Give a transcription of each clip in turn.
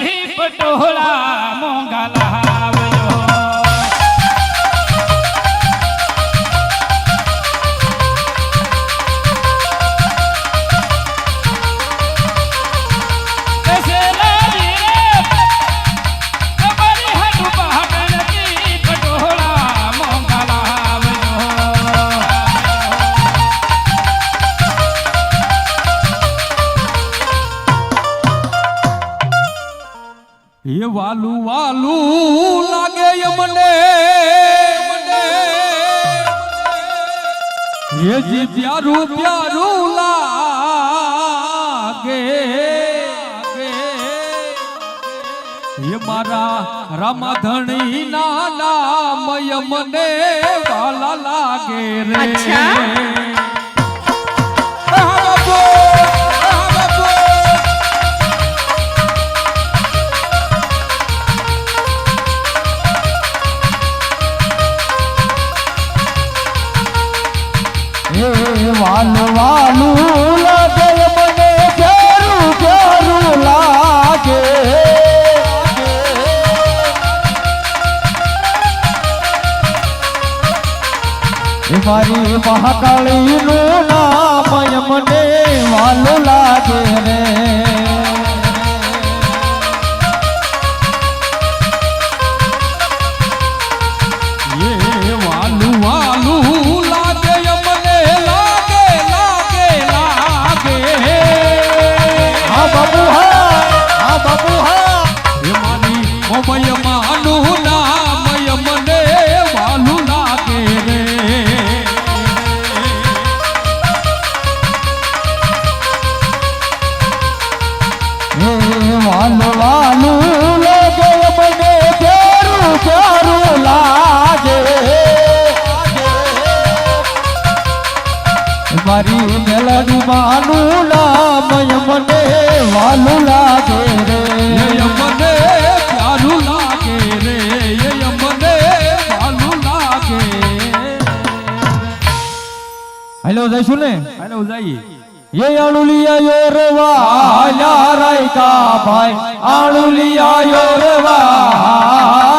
થી પટોળા મોંઘાલા એ વાલું વાલું લાગે મને એ જી પ્યારું પ્યારું લાગે એ મારા રામાધણી ના નામય મને વાલા લાગે રે. અચ્છા. વાલું લાગે. મને પ્યારું પ્યારું લાગે મારી મહાકાળી નામ માનું નામ મને વાલું લાગે રે. મને પ્યારું લાગે રે. મને વાલું લાગે હેલો જઈશું ને? હેલો જઈએ. એ આણુલિયા યોરવા હાલ્યા રાયકા ભાઈ. આણુલિયા યોરવા હાલ્યા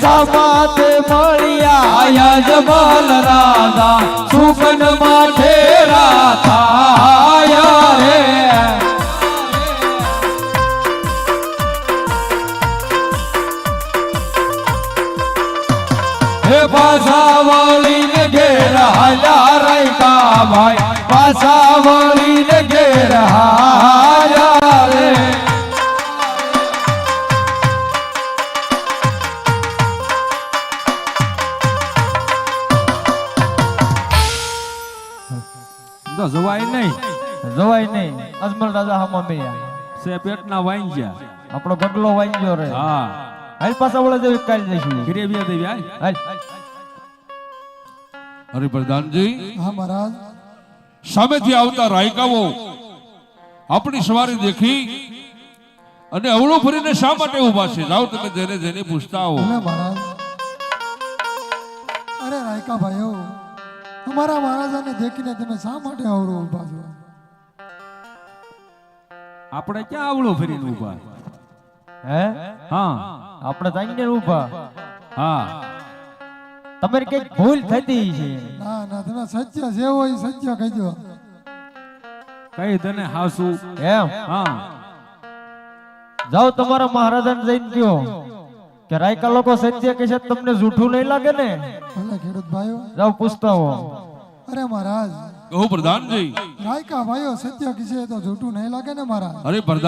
સામાતે મળ્યા આયા જબલ રાજા સુકન માઠે રાથાયા વળીને ઘેર હાલ્યા રાયકા ભાઈ. વળીને ઘેર હાલ્યા રે. જવાય નહીં. જવાય નહીં. અજમલ રાજા હામા મેયા. સે પેટના વાઈ ગયા. આપણો ગગલો રે. હા. હાલ પાછા વળે કાલ જઈશું. દેવી હાલ. હરિપ્રધાનજી હા મહારાજ. સામેથી આવતા રાયકાઓ આપણી સવારી દેખી અને અવળો ફરીને શા માટે ઊભા છે? જાઓ તમે જેને જેને પૂછતા આવો. મહારાજ. અરે રાયકા ભાઈઓ અમારા મહારાજાને દેખીને તમે શા માટે અવળો ઊભા છો? આપણે ક્યાં અવળો ફરીને ઊભા હે? હા. આપણે તાઈને ઊભા. હા. તમારી કંઈક ભૂલ થતી છે. ના ના તમે સત્ય છે હોય સત્ય કહેજો. કઈ તને હાસુ? એમ? હા. જાઓ તમારા મહારાજાને જઈને કયો કે રાયકા લોકો સત્ય કહે છે તમને જૂઠું નહીં લાગે ને? ભલે ખેડૂત ભાઈઓ જાઓ પૂછતા હો. અરે મહારાજ. કહો પ્રધાનજી. રાયકા ભાઈઓ સત્ય કીધે તો જૂઠું નહીં લાગે ને મહારાજ. અરે પ્રધાન